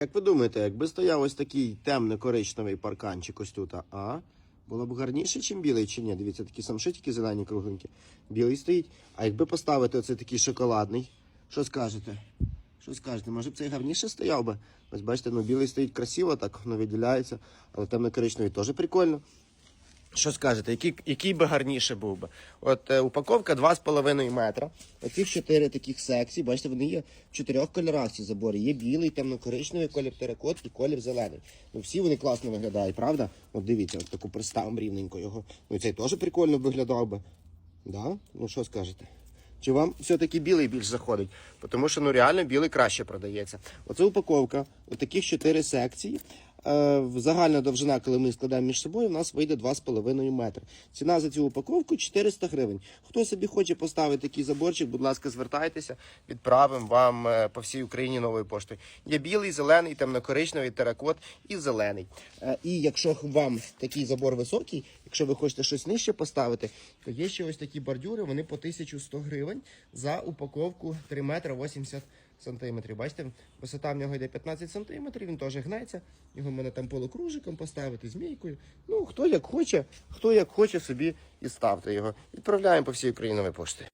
Як ви думаєте, якби стояв ось такий темно-коричневий парканчик ось тут, а? Було б гарніше, ніж білий, чи ні? Дивіться, такі самшитики зелені кругленькі. Білий стоїть. А якби поставити оцей такий шоколадний, що скажете? Що скажете? Може б цей гарніше стояв би? Ось бачите, ну білий стоїть красиво, так ну, виділяється, але темно-коричневий теж прикольно. Що скажете, який, який би гарніше був би? От е, упаковка 2,5 метра. Оцих чотири таких секцій, бачите, вони є в чотирьох кольорах ці забори. Є білий, темно-коричневий, колір теракот і колір зелений. Ну всі вони класно виглядають, правда? От дивіться, от таку приставимо рівненько його. Ну цей теж прикольно виглядав би. Да? Ну що скажете? Чи вам все-таки білий більш заходить? Тому що ну реально білий краще продається. Оце упаковка, отаких чотири секції. Е, загальна довжина, коли ми складаємо між собою, у нас вийде 2,5 метри. Ціна за цю упаковку 400 гривень. Хто собі хоче поставити такий заборчик, будь ласка, звертайтеся, відправимо вам е, по всій Україні новою поштою. Є білий, зелений, темнокоричневий, теракот і зелений. Е, І якщо вам такий забор високий, якщо ви хочете щось нижче поставити, то є ще ось такі бордюри, вони по 1100 гривень за упаковку 3 метри 80 сантиметрів. Бачите, висота в нього йде 15 сантиметрів, він теж гнеться. Його можна там полукружиком поставити, змійкою. Ну, хто як хоче, хто як хоче собі і ставте його. Відправляємо по всій Україні новою поштою.